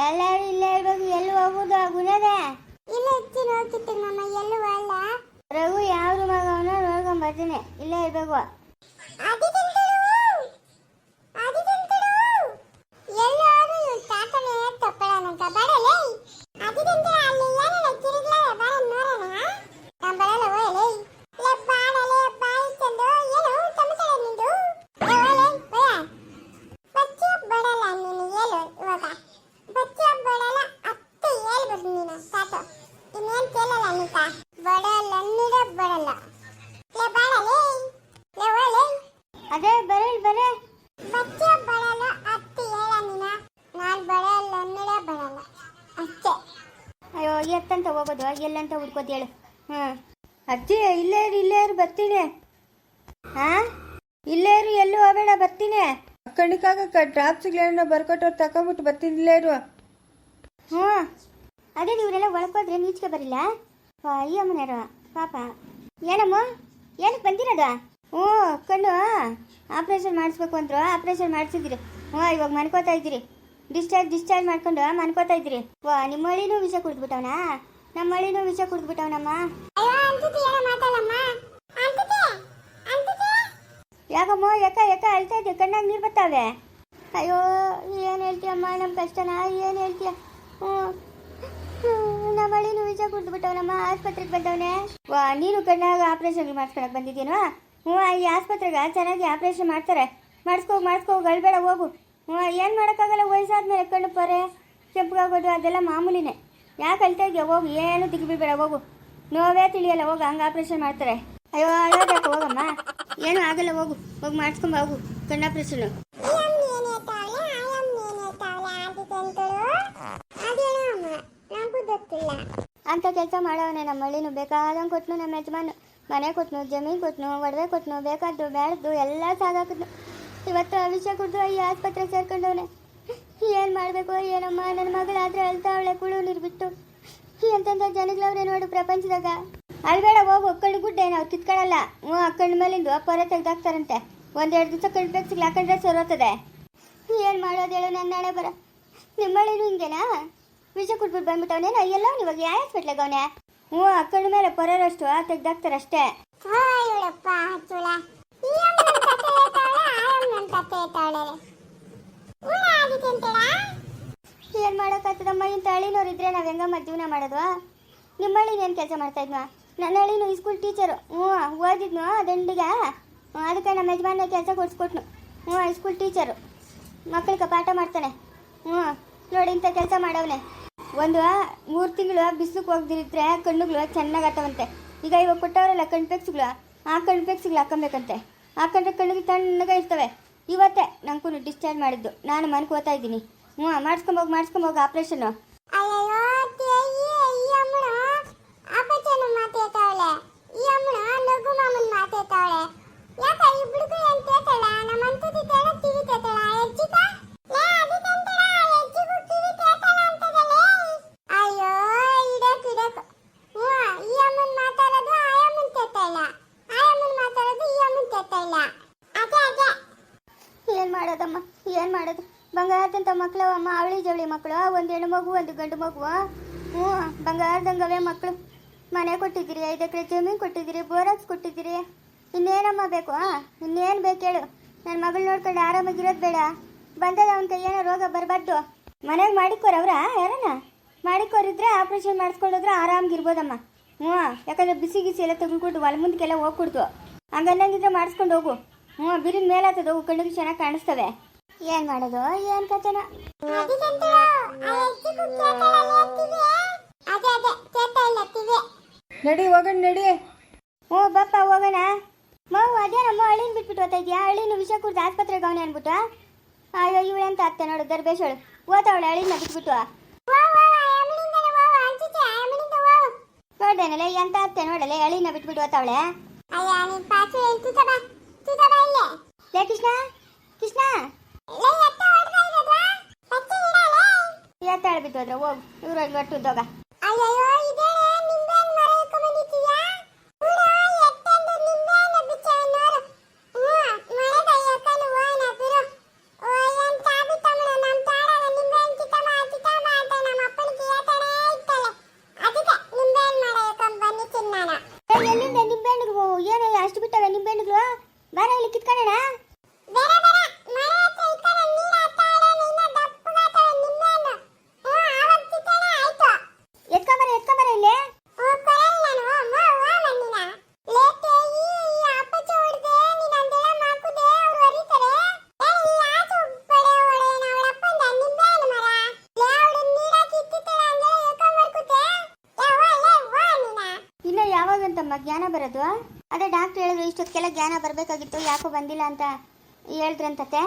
ಎಲ್ಲರೂ ಇಲ್ಲೇ ಇರ್ಬೇಕು ಎಲ್ಲಿ ಹೋಗುದು ಗುಣದೇ ಇಲ್ಲ ಹೆಚ್ಚಿನ ಹೋಗಿತ್ತು ಮಾಮ ಎಲ್ಲೂ ಅಲ್ಲ. ರಘು ಯಾವ ರೂಮಾಗ ಅವನ ನೋಡ್ಕೊಂಡ್ ಬರ್ತೀನಿ. ಇಲ್ಲೇ ಇರ್ಬೇಕು ಆದಿತ್ಯಂತರು ಎಲ್ಲರೂ ಇವ್ರ ತಾತನೇ ತಪ್ಪಳನಂತ ಬರಲೇ ಆದಿತ್ಯಂತರ ಅಲ್ಲಿ ಏನೇನು ತಿರುಗ್ಲ ಬರ ನೋಡೋಣ ನಾನು ಬರಲ್ಲ ಹೋಯಲೇ ಲೇ ಬಾಡಲೇ ಬಾಯಿ ತಂದು ಏನು ತಮ್ಮತಳೆ ನಿಂದು ಲೇ ಹೋಯಲೇ ಹೋಯ ಬಚ್ಚ ಬಡಲ್ಲ ನೀನು ಹೇಳು ಇವಾಗ ಬಚ್ಚ ಬಡಲ್ಲ ಅತ್ತೆ ಹೇಳ್ಬೇಕು ನೀನು ತಾತ ಇನ್ನೇನು ಕೇಳಲ್ಲ ನೀತ ಬಡಲ್ಲ ನೀಡ ಬಡಲ್ಲ ಲೇ ಬಾಡಲೇ ಲೇ ಹೋಯಲೇ ಅದೇ ಬರೀ ಬರೇ ಬಚ್ಚ ಬಡಲ್ಲ ಅತ್ತೆ ಹೇಳ ನೀನ ನಾನು ಬಡಲ್ಲ ನೀಡ ಬಡಲ್ಲ ಅಷ್ಟೇ ಅಯ್ಯೋ ಎತ್ತಂತ ಹೋಗೋದು. ಎಲ್ಲಂತ ಹುಡ್ಕೋತೇಳು ಹ್ಮ್. ಅಜ್ಜಿ ಇಲ್ಲೇ ಇರು ಇಲ್ಲೇ ಇರು ಬರ್ತೀನಿ. ಹಾ ಇಲ್ಲೇ ಇರು ಎಲ್ಲೂ ಹೋಗಬೇಡ ಬರ್ತೀನಿ. ಕಣಿಕಾಗಕ್ಕ ಡ್ರಾಪ್ಸ್ಗಳನ್ನ ಬರ್ಕೊಟ್ಟವ್ರು ತಕೊಂಬಿಟ್ಟು ಬರ್ತೀನಿ ಇಲ್ಲೇ ಇರು. ಹ್ಞೂ ಅದೇ ಇವರೆಲ್ಲ ಒಳ್ಕೋದ್ರೆ ನೀಚಿಗೆ ಬರಿಲ್ಲ? ಅಯ್ಯೋ ಮನೆಯವರು ಪಾಪ. ಏನಮ್ಮ? ಏನಕ್ಕೆ ಬಂದಿರೋದು? ಹ್ಞೂ ಕಣ್ಣು ಆಪ್ರೇಷನ್ ಮಾಡಿಸ್ಬೇಕು ಅಂದ್ರು. ಆಪ್ರೇಷನ್ ಮಾಡಿಸಿದ್ರಿ. ಹ್ಞೂ ಇವಾಗ ಮನ್ಕೋತಾ ಇದ್ದೀರಿ. ಡಿಸ್ಚಾರ್ಜ್ ಡಿಸ್ಚಾರ್ಜ್ ಮಾಡ್ಕೊಂಡು ಮನ್ಕೋತಾ ಇದ್ದೀರಿ. ವಾ ನಿಮ್ಮ ಹಳ್ಳಿನೂ ವಿಷ ಕುಡಿದ್ಬಿಟ್ಟವನ? ನಮ್ಮ ಮಳಿನೂ ವಿಷ ಕುಡಿದ್ಬಿಟ್ಟವನಮ್ಮ. ಯಾಕಮ್ಮ, ಯಾಕ ಯಾಕ ಅಳ್ತಾ ಇದ್ದೆ ಕಣ್ಣಾಗ ನೀರು ಬರ್ತಾವೆ ಅಯ್ಯೋ, ಏನು ಹೇಳ್ತೀಯಮ್ಮ ನಮ್ಮ ಕಷ್ಟನ? ಏನು ಹೇಳ್ತೀಯ? ಹ್ಞೂ ನಮ್ಮ ಹಳ್ಳಿನೂ ವಿಷ ಕುಡ್ದ್ಬಿಟ್ಟವನಮ್ಮ, ಆಸ್ಪತ್ರೆಗೆ ಬಂದವನೆ. ವಾ, ನೀನು ಕಣ್ಣಾಗ ಆಪ್ರೇಷನ್ ಮಾಡ್ಸ್ಕೊಳಕ್ ಬಂದಿದ್ದೀನವಾ ಹ್ಞೂ ಈ ಆಸ್ಪತ್ರೆಗೆ ಚೆನ್ನಾಗಿ ಆಪ್ರೇಷನ್ ಮಾಡ್ತಾರೆ. ಮಾಡಿಸ್ಕೋ ಮಾಡಿಸ್ಕೋ ಗಳ್ಬೇಡ ಹೋಗು. ಹ್ಞೂ ಏನು ಮಾಡೋಕ್ಕಾಗಲ್ಲ, ವಯಸ್ಸಾದ್ಮೇಲೆ ಕಣ್ಣು ಪೊರೆ, ಕೆಂಪಗಾಗೋದು, ಅದೆಲ್ಲ ಮಾಮೂಲಿನೇ. ಯಾಕೆ ಇದೆಯಾ ಹೋಗು? ಏನು ದಿಗ್ಬಿಡ್ಬೇಡ ಹೋಗು. ನೋವೇ ತಿಳಿಯಲ್ಲ, ಹೋಗು, ಹಂಗೆ ಆಪ್ರೇಷನ್ ಮಾಡ್ತಾರೆ. ಅಯ್ಯೋ ಅಳೋದಕ್ಕೆ ಹೋಗಮ್ಮ. ಏನು ಆಗಲ್ಲ, ಹೋಗು. ಹೋಗಿ ಮಾಡಿಸ್ಕೊಂಬ ಹೋಗು. ಕಣ್ಣು ಆಪ್ರೇಷನ್ ಈ ಅಮ್ಮ ಹೇಳ್ತಾವಳೆ ಆ ಅಮ್ಮ ಏನ್ ಹೇಳ್ತಾವಳೆ ಆದಿತ್ಯಂತರು ಅದೇನೋ ಅಮ್ಮ ನಂಗೂ ಗೊತ್ತಿಲ್ಲ ಅಂತ ಕೆಲಸ ಮಾಡೋವನೇ ನಮ್ಮ ಹಳ್ಳಿನೂ. ಬೇಕಾದಂಗೆ ಕೊಟ್ನು ನಮ್ಮ ಯಜಮಾನು ಮನೆ ಕೊಟ್ನು, ಜಮೀನು ಕೊಟ್ನು, ಒಡವೆ ಕೊಟ್ನು, ಬೇಕಾದ್ದು ಬೇಡದ್ದು ಎಲ್ಲ ಸಾಗಾಕಿದ್ನು. ಇವತ್ತು ವಿಷಯ ಕುಡಿದು ಈ ಆಸ್ಪತ್ರೆ ಸೇರ್ಕೊಂಡವನೆ. ಏನು ಮಾಡಬೇಕು? ಏನಮ್ಮ? ನನ್ನ ಮಗಳಾದ್ರೆ ಅಳ್ತಾವಳೆ ಕುಳು ನೀರು ಬಿಟ್ಟು. ಎಂತೆಂಥ ಜನಗಳವ್ರೆ ನೋಡು ಪ್ರಪಂಚದಾಗ. ಅಲ್ಬೇಡ ಹೋಗು ಒಕ್ಕಂಡು ಗುಡ್ಡೆ ನಾವು ಕಿತ್ಕೊಳ್ಳಲ್ಲ. ಹ್ಞೂ ಅಕ್ಕಂಡ ಮೇಲಿಂದು ಪೊರೆ ತೆಗ್ದಾಕ್ತಾರಂತೆ. ಒಂದೆರಡು ದಿವಸ ಕಣ್ಣು ಬೆಕ್ಸಿಗೆ ಹಾಕೊಂಡ್ರೆ ಸರೋತದೆ ಏನು ಮಾಡೋದು ಹೇಳು ನನ್ನ ನಾಳೆ ಬರ. ನಿಮ್ಮಳೇನು ಹಿಂಗೇನಾ? ವಿಷ ಕುಟ್ಬಿಟ್ಟು ಬಂದ್ಬಿಟ್ಟವನೇನ ಎಲ್ಲ ಇವಾಗ ಯಾವ ಹಾಸ್ಪಿಟ್ಲಾಗ ಅವನೇ ಹ್ಞೂ ಅಕ್ಕಂಡ ಮೇಲೆ ಪೊರರಷ್ಟು ತೆಗ್ದಾಕ್ತಾರೆ ಅಷ್ಟೇ ಹೋ ಇವಳಪ್ಪ ಚುಳ ಈ ಅಮ್ಮ ನನ್ ಕತೆ ಹೇಳ್ತಾವಳೆ ಆ ಅಮ್ಮ ನನ್ ಕತೆ ಹೇಳ್ತಾವಳೆ ಊರ ಆದಿತ್ಯಂತಳ ಏನು ಮಾಡೋಕ್ಕಾಗ್ತದಮ್ಮ ಇದ್ರೆ ನಾವು ಹೆಂಗಮ್ಮ ಜೀವನ ಮಾಡೋದು? ನಿಮ್ಮ ಹಳ್ಳಿಗೆ ಏನು ಕೆಲಸ ಮಾಡ್ತಾ ಇದ್ವಾ ನನ್ನ ಹಳ್ಳಿನೂ ಈ ಸ್ಕೂಲ್ ಟೀಚರು ಹ್ಞೂ, ಓದಿದ್ನು ದಂಡಿಗೆ? ಅದಕ್ಕೆ ನಮ್ಮ ಯಜಮಾನ ಕೆಲಸ ಕೊಡ್ಸ್ಕೊಟ್ನು. ಹ್ಞೂ ಈ ಸ್ಕೂಲ್ ಟೀಚರು ಮಕ್ಕಳಿಗೆ ಪಾಠ ಮಾಡ್ತಾನೆ. ಹ್ಞೂ, ನೋಡಿ ಇಂಥ ಕೆಲಸ ಮಾಡವನೆ. ಒಂದು ಮೂರು ತಿಂಗಳು ಬಿಸಿಲಿಗೆ ಹೋಗ್ದಿರಿದ್ರೆ ಕಣ್ಣುಗಳು ಚೆನ್ನಾಗಿ ಆತವಂತೆ ಈಗ ಇವಾಗ ಕೊಟ್ಟವರಲ್ಲ ಕಣ್ಣು ಪೆಕ್ಸ್ಗಳು, ಆ ಕಣ್ಣು ಪೆಕ್ಸ್ಗಳು ಹಾಕೊಬೇಕಂತೆ. ಹಾಕೊಂಡ್ರೆ ಕಣ್ಣಿಗೆ ತಣ್ಣಗೆ ಇರ್ತವೆ. ಇವತ್ತೇ ನಂಗೂ ಡಿಸ್ಚಾರ್ಜ್ ಮಾಡಿದ್ದು. ನಾನು ಮನ್ಕೋತಾ ಇದ್ದೀನಿ. ಹ್ಞೂ ಮಾಡಿಸ್ಕೊಂಬೋಗಿ ಮಾಡಿಸ್ಕೊಂಬೋಗಿ ಆಪ್ರೇಷನ್ನು ಮಕ್ಕಳು ಅಮ್ಮ, ಅವಳಿ ಜವಳಿ ಮಕ್ಕಳು ಒಂದು ಹೆಣ್ಣು ಮಗು, ಒಂದು ಗಂಡು ಮಗು, ಹ್ಞೂ ಬಂಗಾರದಂಗವೇ ಮಕ್ಕಳು ಮನೆ ಕೊಟ್ಟಿದ್ದೀರಿ, ಐದು ಎಕರೆ ಜಮೀನು ಕೊಟ್ಟಿದ್ದೀರಿ ಬೋರಾಕ್ಸ್ ಕೊಟ್ಟಿದ್ದೀರಿ. ಇನ್ನೇನಮ್ಮ ಬೇಕು ಇನ್ನೇನು ಬೇಕು ಹೇಳು. ನನ್ನ ಮಗಳು ನೋಡ್ಕೊಂಡು ಆರಾಮಾಗಿರೋದು ಬೇಡ. ಬಂದದ ಅವನ ಏನೋ ರೋಗ ಬರಬಾರ್ದು. ಮನೆಗೆ ಮಾಡಿಕೋರವ್ರ ಯಾರನ್ನ? ಮಾಡಿಕೋರಿದ್ರೆ ಆಪ್ರೇಷನ್ ಮಾಡಿಸ್ಕೊಂಡೋದ್ರೆ ಆರಾಮಾಗಿರ್ಬೋದಮ್ಮ. ಹ್ಞೂ, ಯಾಕಂದ್ರೆ ಬಿಸಿ ಗಿಸಿ ಎಲ್ಲ ತೆಗೆದುಕೊಟ್ಟು ಹೊಲ ಮುಂದಕ್ಕೆಲ್ಲ ಹೋಗ್ಕೊಡ್ತು ಹಂಗನ್ನಂಗಿದ್ರೆ ಮಾಡಿಸ್ಕೊಂಡು ಹೋಗು. ಹ್ಞೂ, ಬಿರಿನ ಮೇಲೆ ಆಗ್ತದೆ ಹೋಗು ಕಣ್ಣಿಗೆ ಚೆನ್ನಾಗಿ ಕಾಣಿಸ್ತವೆ. ಏನು ಮಾಡೋದು? ಏನ್ ಕಥೆನ? ನಡಿ ಹೋಗೋಣ ನಡಿ. ಹ್ಞೂ ಬಪ್ಪ ಹೋಗೋಣ. ಅದೇ ನಮ್ಮ ಹಳ್ಳಿನ ಬಿಟ್ಬಿಟ್ಟು ಓದ್ತಾ ಇದೆಯಾ? ಹಳ್ಳಿನ ವಿಷ ಕುಡ್ದು ಆಸ್ಪತ್ರೆಗೆ ಅವನೇ ಅನ್ಬಿಟ್ಟು ಅಯ್ಯೋ ಇವಳೆಂತ ಅತ್ತೆ ನೋಡು ದರ್ಬೇಶಳು ಓದ್ತಾವಳೆ ಹಳ್ಳಿನ ಬಿಟ್ಬಿಟ್ಟು ನೋಡ್ದೇನಲ್ಲ ಎಂತ ಅತ್ತೆ ನೋಡಲೆ ಹಳ್ಳಿನ ಬಿಟ್ಬಿಟ್ಟು ಓದ್ತಾವಳೆ? ಲೇ ಕೃಷ್ಣ. ಎತ್ತಾಳೆ ಬಿಟ್ಟು ಹೋದ್ರೆ ಹೋಗು ಇವ್ರೊಳಗೆ ಅಲ್ವಾ ಜ್ಞಾನ ಬರೋದು? ಅದೇ ಡಾಕ್ಟರ್ ಹೇಳಿದ್ರು ಇಷ್ಟೊತ್ತಿಗೆಲ್ಲ ಜ್ಞಾನ ಬರಬೇಕಾಗಿತ್ತು ಯಾಕೋ ಬಂದಿಲ್ಲ ಅಂತ ಹೇಳಿದ್ರಂತತೆ.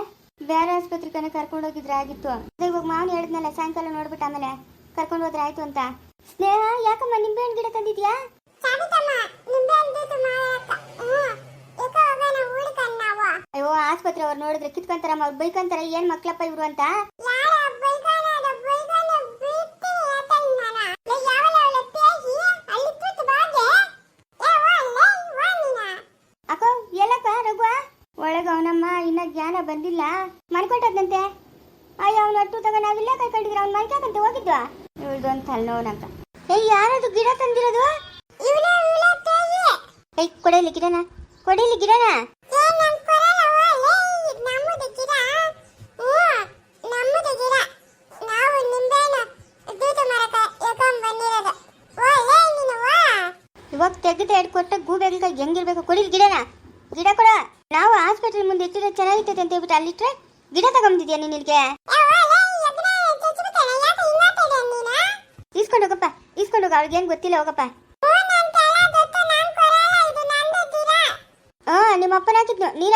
ಬೇರೆ ಆಸ್ಪತ್ರೆಗೆ ಕರ್ಕೊಂಡು ಹೋಗಿದ್ರೆ ಆಗಿತ್ತು. ಅದೇ ಇವಾಗ ಮಾವನ ಹೇಳಿದ್ನಲ್ಲ ಸಾಯಂಕಾಲ ನೋಡ್ಬಿಟ್ಟು ಆಮೇಲೆ ಕರ್ಕೊಂಡು ಹೋದ್ರೆ ಆಯ್ತು ಅಂತ. ಸ್ನೇಹ ಯಾಕಮ್ಮ ನಿಂಬೆ ಹಣ್ಣು ಗಿಡ ತಂದಿದ್ಯಾ ಅಯ್ಯೋ ಆಸ್ಪತ್ರೆ ಅವ್ರು ನೋಡಿದ್ರೆ ಕಿತ್ಕೊಂತಾರಮ್ಮ ಅವ್ರು ಬೈಕಂತಾರ ಏನ್ ಮಕ್ಳಪ್ಪ ಇವ್ರು ಅಂತ ಯಾರ ಬೈಗಾನ ಅದ ಬೈಗಾನ ಬಿಟ್ಟು ಏತನ್ ನಾನ ಲೇ ಯಾವಲ ಅವಳ ಪೇಹಿ ಅಲ್ಲಿ ಕೂತು ಬಾಗೆ ಏ ವಾ ಲೇ ವಾ ನೀನ ಅಕ್ಕೋ ಎಲ್ಲಕ್ಕ ರಘುವ ಒಳಗ ಅವನಮ್ಮ, ಇನ್ನ ಜ್ಞಾನ ಬಂದಿಲ್ಲ. ಮನ್ಕೊಂಡದಂತೆ ಅಯ್ಯ, ಅವನು ಅಟ್ಟು ನಾವಿಲ್ಲೇ ಕೈ ಕಂಡಿದ್ರೆ ಅವ್ನು ಹೋಗಿದ್ವ? ಇವಳ್ದು ಅಂತ ತಲೆನೋವಂತ ಏಯ್ ಯಾರದು ಗಿಡ ತಂದಿರೋದು? ಏಯ್ ಕೊಡಲಿ ಗಿಡನ. ಕೊಡಿಲಿ ಗಿಡನ. ಇವಾಗ ತೆಗೆದು ಎಡ್ ಕೊಟ್ಟ ಗೂಬೆಗಳಿಗೆ ಹೆಂಗಿರ್ಬೇಕು? ಕೊಡಿಲಿ ಗಿಡನ. ಗಿಡ ಕೊಡ. ನಾವು ಆಸ್ಪತ್ರೆ ಮುಂದೆ ಇಟ್ಟಿದ್ರೆ ಚೆನ್ನಾಗಿರ್ತೈತೆ ಅಂತ ಹೇಳ್ಬಿಟ್ಟು ಅಲ್ಲಿಟ್ರೆ ಗಿಡ ತಗೊಂಡಿದ್ಯಾ ನೀನ್ ಇಲ್ಲಿಗೆ? ಇಸ್ಕೊಂಡು ಹೋಗಪ್ಪ ಇಸ್ಕೊಂಡು ಹೋಗ ಅವ್ಳಿಗೆ ಏನ್ ಗೊತ್ತಿಲ್ಲ ಹೋಗಪ್ಪ. ನಿಮ್ಮ ಅಪ್ಪನ ಹಾಕಿದ್ನು ನೀನ್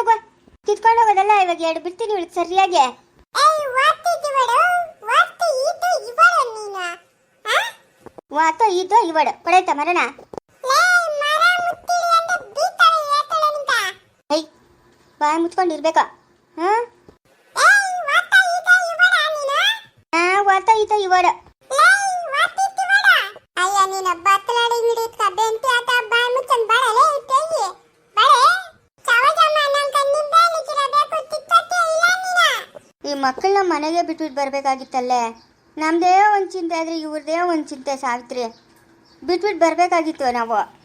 ಹೋಗು ಕಿತ್ಕೊಂಡು ಹೋಗೋದಲ್ಲ ಇವಾಗ ಎರಡು ಬಿಡ್ತೀನಿ ಇವಳು ಸರಿಯಾಗಿ ಏಯ್ ವಾತಿದ್ದಿವಳು ವಾತಿ ಇದು ಇವಳು ನೀನು ಹಾ ವಾತ ಇದು ಇವಡು ಕೊಡಾಯ್ತ ಮರಣ? ಹೈ ಬಾಯಿ ಮುಚ್ಕೊಂಡು ಇರ್ಬೇಕ? ಹಾ? ವಾತ ಈತ ಇವಡು ಅಯ್ಯ ನೀನ ಬತ್ತಲಾಡಿ ಆತ ಬಾಯಿ ಮುಚ್ಚನ್ ಬಾಳಲೆ ಇಟ್ಟೇಯಿ? ಬಾಳೆ? ತಿಕ್ಕತ್ತೆ ಇಲ್ಲ ನೀನ? ಈ ಮಕ್ಕಳನ್ನ ಮನೆಗೆ ಬಿಟ್ಬಿಟ್ಟು ಬರ್ಬೇಕಾಗಿತ್ತಲ್ಲೇ? ನಮ್ದೇ ಒಂದು ಚಿಂತೆ ಆದ್ರೆ ಇವ್ರದೇ ಒಂದು ಚಿಂತೆ ಸಾವಿತ್ರಿ. ಬಿಟ್ಬಿಟ್ಟು ಬರ್ಬೇಕಾಗಿತ್ತು ನಾವು.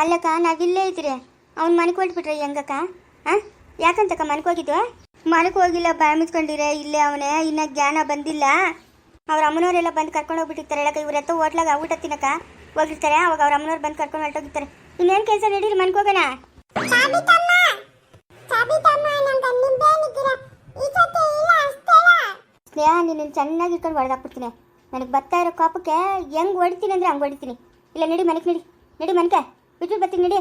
ಅಲ್ಲಕ್ಕ ನಾವಿಲ್ಲೇ ಇದ್ರಿ. ಅವ್ನ ಮನೆಗೆ ಹೊಟ್ಬಿಟ್ರೆ ಹೆಂಗಕ್ಕ? ಹಾಂ ಯಾಕಂತಕ್ಕ ಮನೆಗೆ ಹೋಗಿದ್ವ? ಮನೆಗೆ ಹೋಗಿಲ್ಲ, ಬಾಯ ಮುಚ್ಕೊಂಡಿರೆ, ಇಲ್ಲೇ ಅವನೇ, ಇನ್ನ ಜ್ಞಾನ ಬಂದಿಲ್ಲ. ಅವ್ರ ಅಮ್ಮನವರೆಲ್ಲ ಬಂದು ಕರ್ಕೊಂಡು ಹೋಗ್ಬಿಟ್ಟಿರ್ತಾರೆ. ಹೇಳಕ್ಕ ಇವ್ರ ಎತ್ತ ಹೋಟ್ಲಾಗ ಊಟ ತಿನ್ನಕ ಹೋಗಿರ್ತಾರೆ. ಅವಾಗ ಅವ್ರ ಅಮ್ಮನವ್ರು ಬಂದು ಕರ್ಕೊಂಡು ಹೊರಟೋಗಿರ್ತಾರೆ. ಇನ್ನೇನು ಕೆಲಸ ನಡೀರಿ ಮನೆಗೆ ಹೋಗೋಣ? ಸ್ನೇಹ ನೀನು ಚೆನ್ನಾಗಿ ಇಟ್ಕೊಂಡು ಹೊಡೆದಾಕ್ಬಿಡ್ತೀನಿ ನನಗೆ ಬರ್ತಾ ಇರೋ ಕಾಪಕ್ಕೆ ಹೆಂಗ್ ಹೊಡಿತೀನಿ ಅಂದರೆ ಹಂಗೆ ಹೊಡಿತೀನಿ. ಇಲ್ಲ ನಡಿ ಮನೆಗೆ ನಡಿ. ನಡಿ ಮನೆಗೆ. ಬಿಟ್ಬಿಟ್ಟು ಬರ್ತೀನಿ ನಡಿ.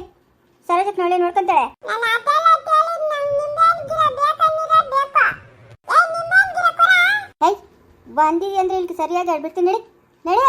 ಸರೋಜಕ್ಕೆ ನಾಳೆ ನೋಡ್ಕೊಂತಾಳೆ. ಬಂದಿದೆ ಅಂದ್ರೆ ಇಲ್ಲಿ ಸರಿಯಾಗಿ ಹೇಳ್ಬಿಡ್ತೀನಿ ನಡಿ. ನಡಿ.